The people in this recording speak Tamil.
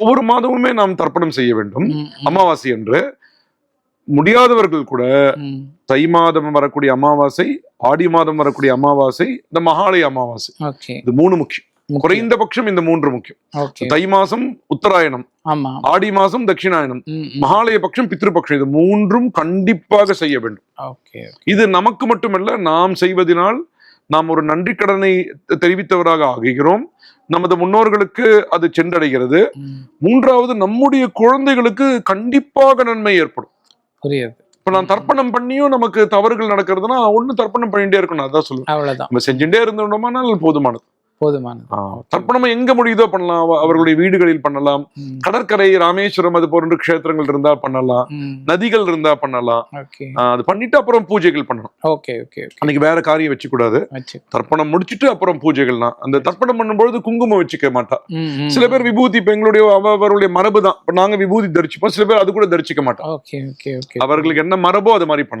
ஒவ்வொரு மாதமுமே நாம் தர்ப்பணம் செய்ய வேண்டும். அமாவாசை என்று. முடியாதவர்கள் கூட. தை மாதம் வரக்கூடிய அமாவாசை ஆடி மாதம் வரக்கூடிய அமாவாசை இந்த மகாலய அமாவாசை. இது மூணு முக்கியம். குறைந்தபட்சம் இந்த மூன்று முக்கியம். தை மாசம் உத்தராயணம் ஆடி மாசம் தட்சிணாயனம் ம், ம். மகாலய பட்சம் பித்ருபக்ஷம். இது மூன்றும் கண்டிப்பாக செய்ய வேண்டும். ஓகே இது நமக்கு மட்டுமல்ல நாம் செய்வதனால் நாம் ஒரு நன்றி கடனை தெரிவித்தவராக ஆகுகிறோம். நமது முன்னோர்களுக்கு அது சென்றடைகிறது. மூன்றாவது நம்முடைய குழந்தைகளுக்கு கண்டிப்பாக நன்மை ஏற்படும். புரியுது. இப்ப நான் தர்ப்பணம் பண்ணியும் நமக்கு தவறுகள் நடக்கிறதுனா ஒண்ணு தர்ப்பணம் பண்ணிட்டே இருக்கணும் அதான் சொல்லுவேன். நம்ம செஞ்சுட்டே இருந்தோம்னால் போதுமானது. போதுமானது. தர்ப்பணம் எங்க முடியுதோ பண்ணலாம். அவ- அவர்களுடைய வீடுகளில் பண்ணலாம். கடற்கரை ராமேஸ்வரம் அது போன்ற க்ஷேத்திரங்கள் இருந்தா பண்ணலாம். நதிகள் இருந்தா பண்ணலாம். அது பண்ணிட்டு அப்புறம் பூஜைகள் பண்ணணும். ஓகே ஓகே அன்னைக்கு வேற காரியம் வச்சு கூடாது தர்ப்பணம் முடிச்சிட்டு அப்புறம் பூஜைகள்னா அந்த தர்ப்பணம் பண்ணும்பொழுது குங்குமம் வச்சுக்க மாட்டா. சில பேர் விபூதி இப்ப எங்களுடைய அவ- அவருடைய மரபு தான் நாங்க விபூதி தரிச்சுப்போம். சில பேர் அது கூட தரிச்சிக்க மாட்டோம். Okay okay okay. அவர்களுக்கு என்ன மரபோ அது மாதிரி பண்ணலாம்.